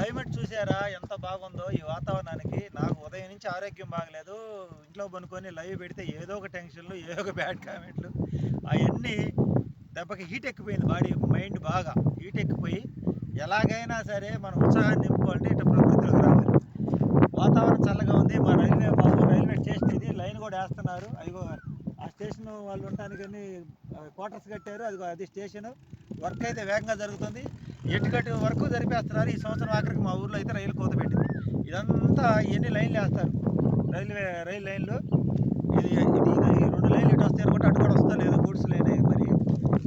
Climate చూసారా? ఎంత బాగుందో ఈ వాతావరణానికి. నాకు ఉదయం నుంచి ఆరోగ్యం బాగలేదు. ఇంట్లో పనుకొని లైవ్ పెడితే ఏదో ఒక టెన్షన్లు ఏదో ఒక బ్యాడ్ కామెంట్లు. అవన్నీ దెబ్బకి హీట్ ఎక్కిపోయింది బాడీ మైండ్ బాగా. హీట్ ఎక్కిపోయి ఎలాగైనా సరే మనం ఉత్సాహాన్ని నింపుకోవాలంటే ఇట్లా ప్రకృతిలోకి రావాలి. వాతావరణం చల్లగా ఉంది. మా రైల్వే బాబు రైల్వే స్టేషన్ ఇది లైన్ కూడా వేస్తున్నారు. అదిగో ఆ స్టేషన్ వాళ్ళు ఉండటానికి క్వార్టర్స్ కట్టారు. అదిగో అది స్టేషన్. వర్క్ అయితే వేగంగా జరుగుతుంది. ఎటుకట్టు వరకు జరిపేస్తున్నారు? ఈ సంవత్సరం ఆఖరికి మా ఊర్లో అయితే రైలు కోత పెట్టింది. ఇదంతా ఎన్ని లైన్లు వేస్తారు? రైల్వే రైలు లైన్లు? ఇది ఇది రెండు లైన్లు ఇటు వస్తే కూడా అటు కూడా వస్తా లేదు? గూడ్స్ లైన్ మరి.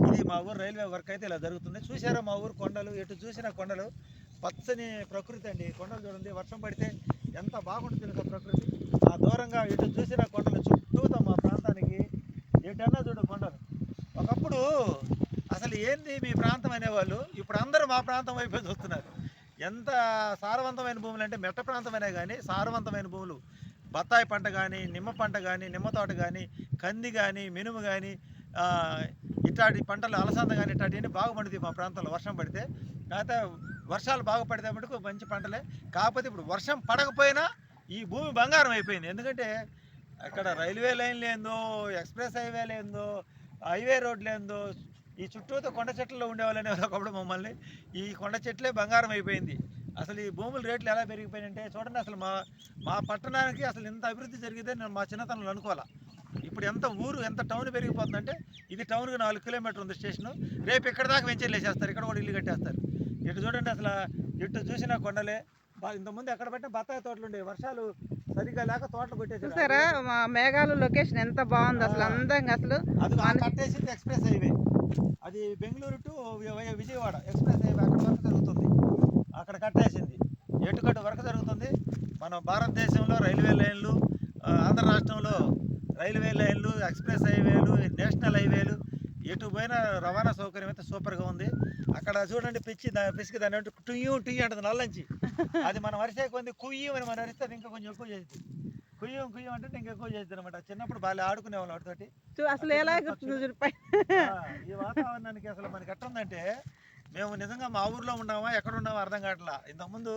ఇది మా ఊరు రైల్వే వర్క్ అయితే ఇలా జరుగుతుంది. చూసారా మా ఊరు కొండలు? ఎటు చూసినా కొండలు. పచ్చని ప్రకృతి అండి. కొండలు చూడండి. వర్షం పడితే ఎంత బాగుంటుంది ప్రకృతి? ఆ దూరంగా ఎటు చూసినా కొండలు. చుట్టూతో మా ప్రాంతానికి ఎటన్నా చూడు కొండలు. ఒకప్పుడు అసలు ఏంది మీ ప్రాంతం అనేవాళ్ళు? ఇప్పుడు అందరూ మా ప్రాంతం వైపే చూస్తున్నారు. ఎంత సారవంతమైన భూములు అంటే మెట్ట ప్రాంతమైనా కానీ సారవంతమైన భూములు. బత్తాయి పంట కానీ నిమ్మ పంట కానీ నిమ్మ తోట కానీ కంది కానీ మినుము కానీ ఇట్లాంటి పంటలు అలసంద కానీ ఇట్లాంటివన్నీ బాగా పండుతాయి మా ప్రాంతంలో వర్షం పడితే. కాకపోతే వర్షాలు బాగా పడితే మటుకు మంచి పంటలే. కాకపోతే ఇప్పుడు వర్షం పడకపోయినా ఈ భూమి బంగారం అయిపోయింది. ఎందుకంటే అక్కడ రైల్వే లైన్ లేదో ఎక్స్ప్రెస్ హైవే లేదో హైవే రోడ్ లేదో ఈ చుట్టూతో కొండ చెట్లలో ఉండేవాళ్ళని ఒకప్పుడు మమ్మల్ని. ఈ కొండ చెట్లే బంగారం అయిపోయింది. అసలు ఈ భూముల రేట్లు ఎలా పెరిగిపోయినాయంటే చూడండి అసలు మా మా పట్టణానికి అసలు ఇంత అభివృద్ధి జరిగితే నేను మా చిన్నతనంలో అనుకోవాలా. ఇప్పుడు ఎంత ఊరు ఎంత టౌన్ పెరిగిపోతుందంటే ఇది టౌన్కి నాలుగు కిలోమీటర్ ఉంది స్టేషన్. రేపు ఇక్కడ దాకా వెంచర్లు వేసేస్తారు ఇక్కడ కూడా ఇల్లు కట్టేస్తారు. ఇటు చూడండి అసలు ఇటు చూసినా కొండలే. బా- ఇంతకుముందు ఎక్కడ పెట్టిన బత్తాయి తోటలు ఉండేవి. వర్షాలు సరిగ్గా లేక తోటలు కొట్టేసారు చూసారా? మా మేఘాలు లొకేషన్ ఎంత బాగుంది అసలు. అందంగా అసలు. అది కట్టేసింది ఎక్స్ప్రెస్ హైవే. అది బెంగళూరు టు విజయవాడ ఎక్స్ప్రెస్ అక్కడ వరకు జరుగుతుంది. అక్కడ కట్టేసింది. ఎటుకట్టు వరకు జరుగుతుంది? మన భారతదేశంలో రైల్వే లైన్లు ఆంధ్ర రాష్ట్రంలో రైల్వే లైన్లు ఎక్స్ప్రెస్ హైవేలు నేషనల్ హైవేలు ఎటు పోయినా రవాణా సౌకర్యం అయితే సూపర్గా ఉంది. అక్కడ చూడండి పిచ్చి పిసికి దాని అంటే టుయ్యూ టుయ్యు అంటుంది నల్లంచి అది మనం అరిసే కొంది కుయ్యి అని మనం అరిస్తే అది ఇంకా కొంచెం ఎక్కువ చేస్తుంది కుయ్యం కుయ్యం అంటే ఇంకా ఎక్కువ చేస్తుంది అనమాట చిన్నప్పుడు బాగా ఆడుకునేవాళ్ళం వాటితోటి చూ- అసలు ఎలా ఈ వాతావరణానికి అసలు మనకి ఎట్టుందంటే మేము నిజంగా మా ఊర్లో ఉన్నామా ఎక్కడ ఉన్నామో అర్థం కావట్లా. ఇంతకుముందు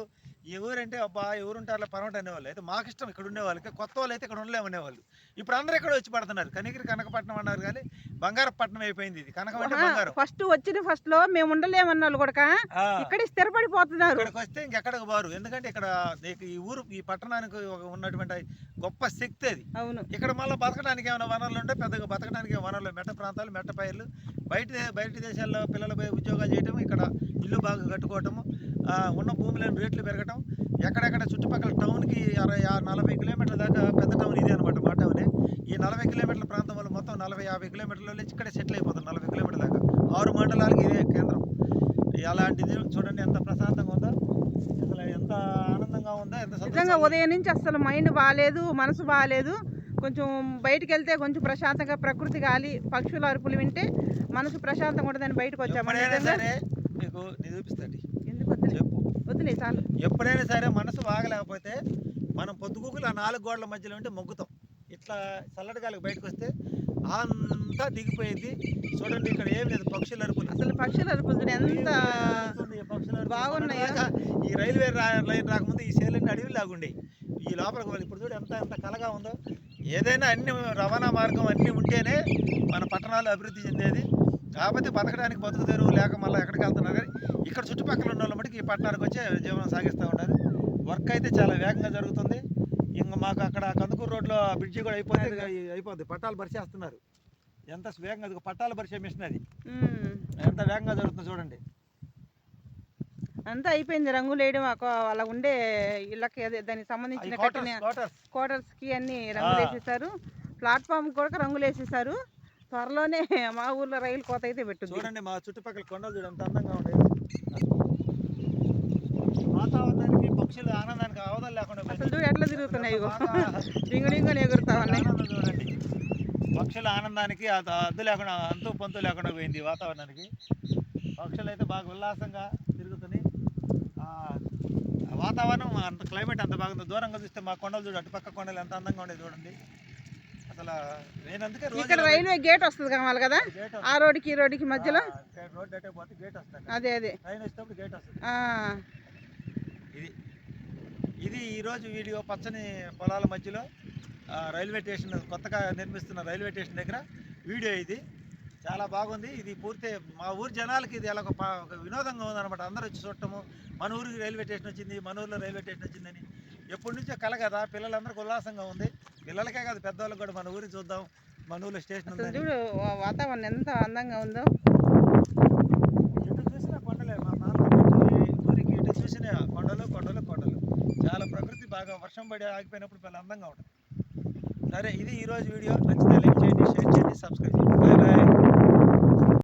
ఈ ఊరంటే అబ్బా ఈ ఊరుంటారులే పర్వట అనేవాళ్ళు. అయితే మాకు ఇష్టం ఇక్కడ ఉండేవాళ్ళకి కొత్త వాళ్ళు అయితే ఇక్కడ ఉండలేము అనేవాళ్ళు. ఇప్పుడు అందరూ ఇక్కడ వచ్చి పడుతున్నారు. కనిగిరి కనకపట్నం అన్నారు కానీ బంగారపట్నం అయిపోయింది ఇది. కనకం అంటే బంగారం. ఫస్ట్ వచ్చిన ఫస్ట్లో మేము ఉండలేమన్న వాళ్ళు కూడా. ఇక్కడ స్థిరపడిపోతున్నారు. ఇక్కడికి వస్తే ఇంకెక్కడికి బారు? ఎందుకంటే ఇక్కడ ఈ ఊరు ఈ పట్టణానికి ఒక ఉన్నటువంటి గొప్ప శక్తి అది. అవును. ఇక్కడ మళ్ళీ బతకడానికి ఏమైనా వనరులు ఉంటే పెద్దగా బతకడానికి వనరులు మెట్ట ప్రాంతాలు మెట్ట పైర్లు. బయట బయట దేశాల్లో పిల్లలు పోయి ఉద్యోగాలు చేయటం ఇక్కడ ఇల్లు బాగా కట్టుకోవటము ఉన్న భూములను రేట్లు పెరగటం ఎక్కడెక్కడ చుట్టుపక్కల టౌన్కి అరవై నలభై కిలోమీటర్ల దాకా పెద్ద టౌన్ ఇదే అనమాట మా టౌనే. ఈ నలభై కిలోమీటర్ల ప్రాంతం వల్ల మొత్తం నలభై యాభై కిలోమీటర్ల నుంచి ఇక్కడే సెటిల్ అయిపోతుంది నలభై కిలోమీటర్ల దాకా. ఆరు మండలాలకి ఇదే కేంద్రం. అలాంటిది చూడండి ఎంత ప్రశాంతంగా ఉందో. అసలు ఎంత ఆనందంగా ఉందో ఎంత నిజంగా ఉదయం నుంచి అసలు మైండ్ బాగాలేదు మనసు బాగాలేదు కొంచెం బయటికి వెళ్తే కొంచెం ప్రశాంతంగా ప్రకృతి గాలి పక్షుల అరుపులు వింటే మనసు ప్రశాంతంగా ఉంటుందని బయటకు వచ్చాము మీకు చూపిస్తాండి. ఎందుకు చెప్పు. వద్దులే చాలు. ఎప్పుడైనా సరే మనసు బాగలేకపోతే మనం పొద్దుగూకులు ఆ నాలుగు గోడల మధ్యలో ఉంటే మొగ్గుతాం. ఇట్లా చల్లటి గాలికి బయటకు వస్తే అంతా దిగిపోయింది. చూడండి ఇక్కడ ఏం లేదు పక్షుల అరుపులు. అసలు పక్షుల అరుపులు ఎంత. బాగున్నాయో. ఈ రైల్వే లైన్ రాకముందు ఈ సేలన్నీ అడవి లాగుండే ఈ లోపలికి వాళ్ళు ఇప్పుడు చూడు ఎంత ఎంత కలగా ఉందో. ఏదైనా అన్ని రవాణా మార్గం అన్నీ ఉంటేనే మన పట్టణాలు అభివృద్ధి చెందేది. కాకపోతే బతకడానికి బతుకు తెరువు లేక మళ్ళీ ఎక్కడికి వెళ్తున్నారు? కానీ ఇక్కడ చుట్టుపక్కల ఉన్న వాళ్ళ మటుకు ఈ పట్టణానికి వచ్చే జీవనం సాగిస్తూ ఉన్నారు. వర్క్ అయితే చాలా వేగంగా జరుగుతుంది. ఇంకా మాకు అక్కడ కందుకూరు రోడ్లో బ్రిడ్జి కూడా అయిపోతే ఇక ఈ- అయిపోద్ది పట్టాలు పరిచేస్తున్నారు. ఎంత వేగంగా అది పట్టాలు పరిచే మిషన్ అది. ఎంత వేగంగా జరుగుతుందో చూడండి. అంతా అయిపోయింది. రంగులు వేయడం అలా ఉండే ఇళ్ళకి దానికి సంబంధించిన కట్టిన క్వార్టర్స్ క్వార్టర్స్కి అన్ని రంగులు. వేసేసారు ప్లాట్ఫామ్ కూడా రంగులు వేసేసారు త్వరలోనే మా ఊర్లో రైలు కోత అయితే పెట్టుద్ది చూడండి మా చుట్టుపక్కల కొండలు చూడండి అందంగా ఉండేది వాతావరణానికి పక్షులు ఆనందానికి అవధం లేకుండా అసలు. చూడు ఎట్లా తిరుగుతున్నాయి డింగు డింగుని ఎగురుతా ఉన్నాయి. చూడండి. పక్షుల ఆనందానికి అది అద్దు లేకుండా అంతు పంతు లేకుండా పోయింది వాతావరణానికి. పక్షులు అయితే బాగా ఉల్లాసంగా తిరుగుతున్నాయి. వాతావరణం అంత క్లైమేట్ అంత బాగుంది. దూరంగా చూస్తే మా కొండలు చూడు అటుపక్క కొండలు ఎంత అందంగా ఉండేది చూడండి. అసలు ఇక్కడ రైల్వే గేట్ వస్తుంది కావాలి కదా? ఆ రోడ్డుకి ఈ రోడ్డుకి మధ్యలో? రోడ్ అటే పోతే గేట్ వస్తుంది. అదే అదే. ట్రైన్ వచ్చేటప్పుడు గేట్ వస్తుంది. ఆ, ఈరోజు వీడియో పచ్చని పొలాల మధ్యలో రైల్వే స్టేషన్ కొత్తగా నిర్మిస్తున్న రైల్వే స్టేషన్ దగ్గర వీడియో ఇది. చాలా బాగుంది. ఇది పూర్తి మా ఊరి జనాలకి ఇది ఎలా ఒక వినోదంగా ఉందన్నమాట. అందరూ వచ్చి చూడటము. మన ఊరికి రైల్వే స్టేషన్ వచ్చింది మన ఊరిలో రైల్వే స్టేషన్ వచ్చిందని. ఎప్పటి నుంచో కల కదా పిల్లలందరికీ ఉల్లాసంగా ఉంది. పిల్లలకే కాదు పెద్దవాళ్ళకి కూడా మన ఊరికి చూద్దాం మన ఊరిలో స్టేషన్ చూడు వాతావరణం ఎంత అందంగా ఉందో. ఎటు చూసినా కొండలే మా ప్రాంతం ఊరికి ఎటు చూసినా కొండలు కొండలు కొండలు. చాలా ప్రకృతి బాగా వర్షం పడి ఆగిపోయినప్పుడు చాలా అందంగా ఉంటుంది. సరే ఇది ఈరోజు వీడియో. నచ్చితే లైక్ చేయండి షేర్ చేయండి సబ్స్క్రైబ్ చేయండి. Bye bye.